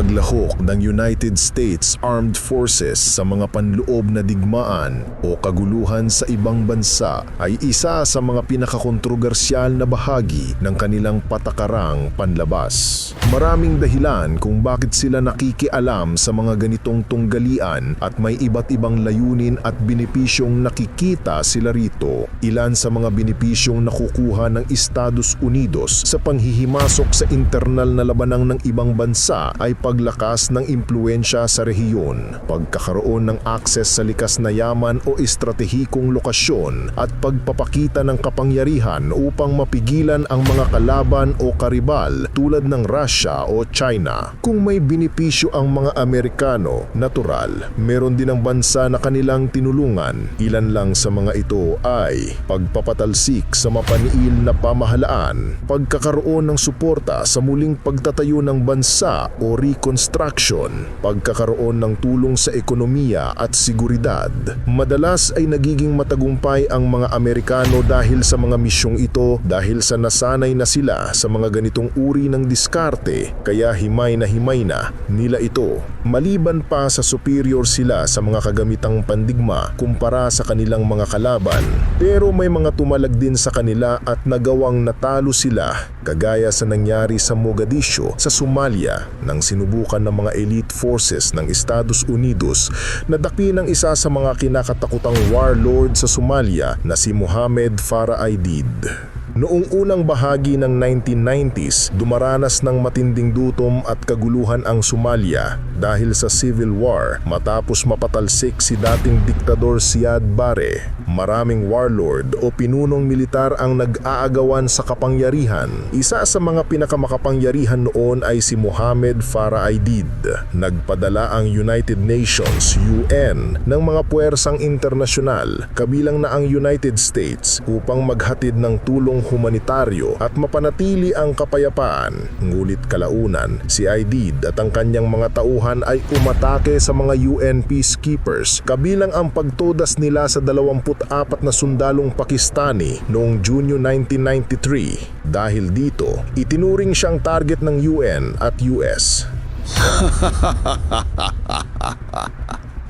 Paglahok ng United States Armed Forces sa mga panloob na digmaan o kaguluhan sa ibang bansa ay isa sa mga pinakakontrobersyal na bahagi ng kanilang patakarang panlabas. Maraming dahilan kung bakit sila nakikialam sa mga ganitong tunggalian at may iba't ibang layunin at benepisyong nakikita sila rito. Ilan sa mga benepisyong nakukuha ng Estados Unidos sa panghihimasok sa internal na labanang ng ibang bansa ay paglakas ng impluensya sa rehiyon, pagkakaroon ng akses sa likas na yaman o estratehikong lokasyon at pagpapakita ng kapangyarihan upang mapigilan ang mga kalaban o karibal tulad ng Russia o China. Kung may binipisyo ang mga Amerikano, natural, meron din ang bansa na kanilang tinulungan. Ilan lang sa mga ito ay pagpapatalsik sa mapaniil na pamahalaan, pagkakaroon ng suporta sa muling pagtatayo ng bansa o reconstruction, pagkakaroon ng tulong sa ekonomiya at seguridad. Madalas ay nagiging matagumpay ang mga Amerikano dahil sa mga misyong ito dahil sa nasanay na sila sa mga ganitong uri ng diskarte kaya himay na himay na nila ito. Maliban pa sa superior sila sa mga kagamitang pandigma kumpara sa kanilang mga kalaban. Pero may mga tumalag din sa kanila at nagawang natalo sila kagaya sa nangyari sa Mogadishu sa Somalia nang sinubukan ng mga elite forces ng Estados Unidos na dakpin ang isa sa mga kinakatakutang warlord sa Somalia na si Mohammed Farah Aidid. Noong unang bahagi ng 1990s, dumaranas ng matinding gutom at kaguluhan ang Somalia dahil sa civil war matapos mapatalsik si dating diktador Siad Barre. Maraming warlord o pinunong militar ang nag-aagawan sa kapangyarihan. Isa sa mga pinakamakapangyarihan noon ay si Mohammed Farah Aidid. Nagpadala ang United Nations UN ng mga puwersang internasyonal kabilang na ang United States upang maghatid ng tulong humanitaryo at mapanatili ang kapayapaan. Ngulit kalaunan, si Aidid at ang kanyang mga tauhan ay umatake sa mga UN peacekeepers kabilang ang pagtodas nila sa 24 na sundalong Pakistani noong Junyo 1993. Dahil dito, itinuring siyang target ng UN at US.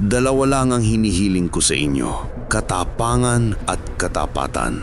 Dalawa lang ang hinihiling ko sa inyo, katapangan at katapatan.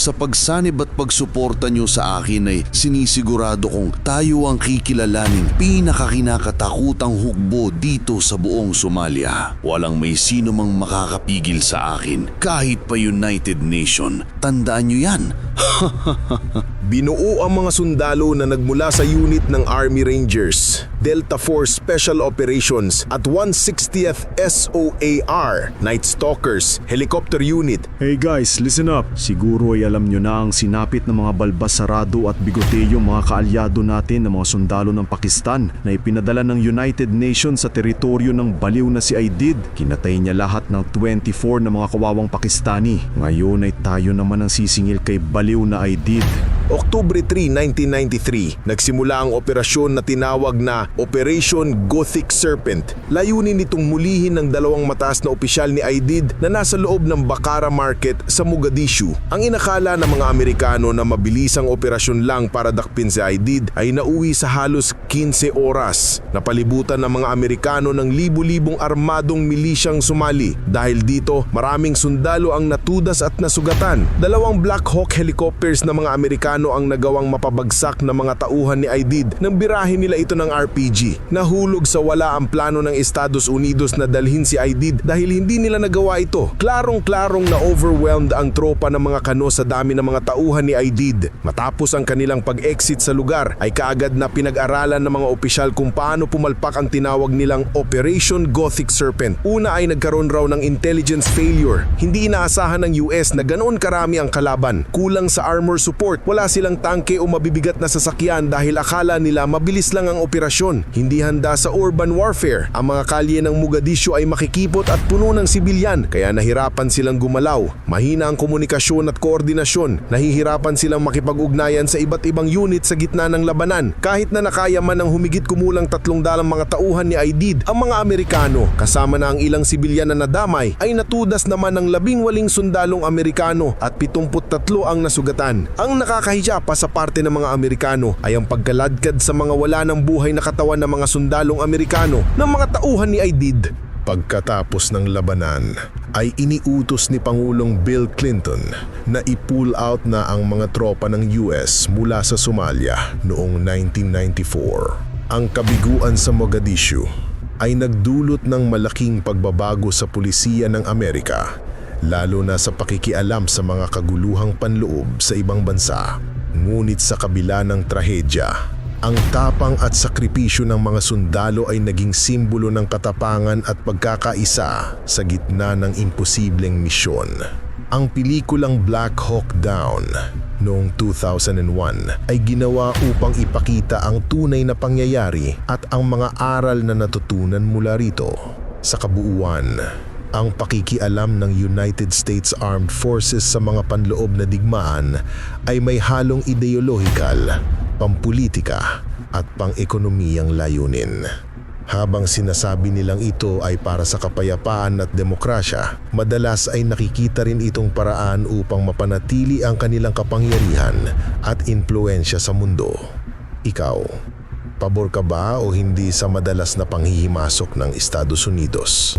Sa pagsanib at pagsuporta nyo sa akin ay sinisigurado kong tayo ang kikilalaning pinakakinakatakutang hukbo dito sa buong Somalia. Walang may sino mang makakapigil sa akin, kahit pa United Nation. Tandaan nyo yan. Binuo ang mga sundalo na nagmula sa unit ng Army Rangers, Delta Force Special Operations at 160th SOAR, Night Stalkers, Helicopter Unit, Hey guys, listen up. Siguro ay alam nyo na ang sinapit ng mga balbas sarado at bigoteyo mga kaalyado natin ng mga sundalo ng Pakistan na ipinadala ng United Nations sa teritoryo ng baliw na si Aidid. Kinatay niya lahat ng 24 na mga kawawang Pakistani. Ngayon ay tayo naman ang sisingil kay baliw na Aidid. Oktubre 3, 1993, nagsimula ang operasyon na tinawag na Operation Gothic Serpent. Layunin nitong mulihin ng dalawang mataas na opisyal ni Aidid na nasa loob ng Bakara Market sa Mogadishu. Ang inakala ng mga Amerikano na mabilisang operasyon lang para dakpin si Aidid ay nauwi sa halos 15 oras. Napalibutan ng mga Amerikano ng libu-libong armadong milisyang Somali. Dahil dito, maraming sundalo ang natudas at nasugatan. Dalawang Black Hawk helicopters na mga Amerikano ang nagawang mapabagsak ng mga tauhan ni Aidid nang birahin nila ito ng RPG. Nahulog sa wala ang plano ng Estados Unidos na dalhin si Aidid dahil hindi nila nagawa ito. Klarong-klarong na overwhelmed ang tropa ng mga kano sa dami ng mga tauhan ni Aidid. Matapos ang kanilang pag-exit sa lugar ay kaagad na pinag-aralan ng mga opisyal kung paano pumalpak ang tinawag nilang Operation Gothic Serpent. Una ay nagkaroon raw ng intelligence failure. Hindi inaasahan ng US na ganoon karami ang kalaban. Kulang sa armor support, wala silang tangke o mabibigat na sasakyan dahil akala nila mabilis lang ang operasyon. Hindi handa sa urban warfare. Ang mga kalye ng Mogadishu ay makikipot at puno ng sibilyan kaya nahirapan silang gumalaw. Mahina ang komunikasyon at koordinasyon. Nahihirapan silang makipag-ugnayan sa iba't ibang unit sa gitna ng labanan. Kahit na nakaya man ng humigit kumulang tatlong dalang mga tauhan ni Aidid, ang mga Amerikano kasama na ang ilang sibilyan na nadamay ay natudas naman ng labing waling sundalong Amerikano at 73 ang nasugatan. Ang nakakahiya pa sa parte ng mga Amerikano ay ang pagkaladkad sa mga wala ng buhay na katawan ng mga sundalong Amerikano ng mga tauhan ni Aidid. Pagkatapos ng labanan ay iniutos ni Pangulong Bill Clinton na i-pull out na ang mga tropa ng US mula sa Somalia noong 1994. Ang kabiguan sa Mogadishu ay nagdulot ng malaking pagbabago sa pulisiya ng Amerika lalo na sa pakikialam sa mga kaguluhang panloob sa ibang bansa. Ngunit sa kabila ng trahedya, ang tapang at sakripisyo ng mga sundalo ay naging simbolo ng katapangan at pagkakaisa sa gitna ng imposibleng misyon. Ang pelikulang Black Hawk Down noong 2001 ay ginawa upang ipakita ang tunay na pangyayari at ang mga aral na natutunan mula rito. Sa kabuuan, ang pakikialam ng United States Armed Forces sa mga panloob na digmaan ay may halong ideolohikal, pampulitika at pang-ekonomiyang layunin. Habang sinasabi nilang ito ay para sa kapayapaan at demokrasya, madalas ay nakikita rin itong paraan upang mapanatili ang kanilang kapangyarihan at impluensya sa mundo. Ikaw, pabor ka ba o hindi sa madalas na panghihimasok ng Estados Unidos?